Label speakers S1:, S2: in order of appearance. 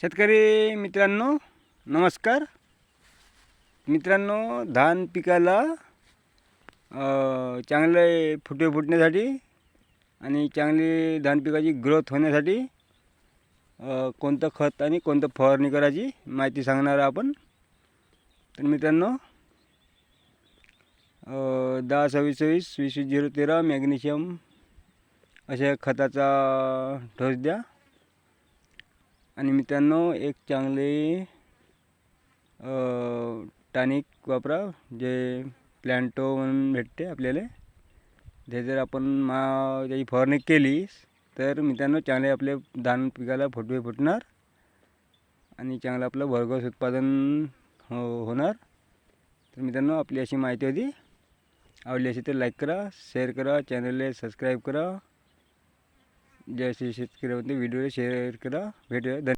S1: शेतकरी मित्रांनो नमस्कार. मित्रांनो धान पिकाला चांगले फुटे फुटण्यासाठी आणि चांगली धान पिकाची ग्रोथ होण्यासाठी कोणतं खत आणि कोणतं फवारणी करायची माहिती सांगणार आपण. तर मित्रांनो दहा सव्वीस सव्वीस वीस वीस झिरो तेरा मॅग्नेशियम अशा खताचा ठोस द्या. आणि मित्रांनो एक चांगले टॉनिक वापरा जे प्लॅन्टो म्हणून भेटते आपल्याला. ते जर आपण मा त्याची फवारणी केली तर मित्रांनो चांगले आपले धान पिकाला फुटवे फुटणार आणि चांगलं आपलं भरघोस उत्पादन हो होणार. तर मित्रांनो आपली अशी माहिती होती. आवडली असेल तर लाईक करा शेअर करा चॅनलला सबस्क्राईब करा. जय श्री शेतकरी व्हिडिओला शेअर करा भेटूया धन्यवाद